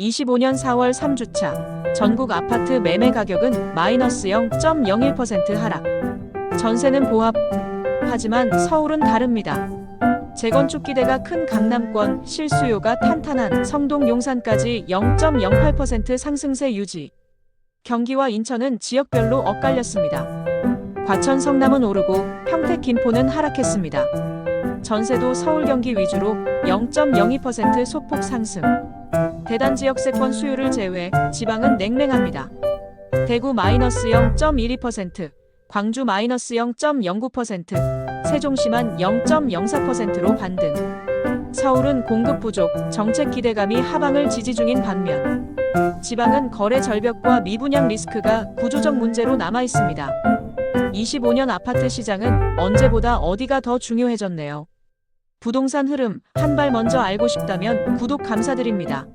25년 4월 3주차 전국 아파트 매매 가격은 마이너스 0.01% 하락. 전세는 보합. 하지만 서울은 다릅니다. 재건축 기대가 큰 강남권, 실수요가 탄탄한 성동 용산까지 0.08% 상승세 유지. 경기와 인천은 지역별로 엇갈렸습니다. 과천 성남은 오르고 평택 김포는 하락했습니다. 전세도 서울 경기 위주로 0.02% 소폭 상승. 대단 지역 세권 수요를 제외 지방은 냉랭합니다. 대구 마이너스 0.12%, 광주 마이너스 0.09%, 세종시만 0.04%로 반등. 서울은 공급 부족, 정책 기대감이 하방을 지지 중인 반면 지방은 거래 절벽과 미분양 리스크가 구조적 문제로 남아 있습니다. 25년 아파트 시장은 언제보다 어디가 더 중요해졌네요. 부동산 흐름 한 발 먼저 알고 싶다면 구독 감사드립니다.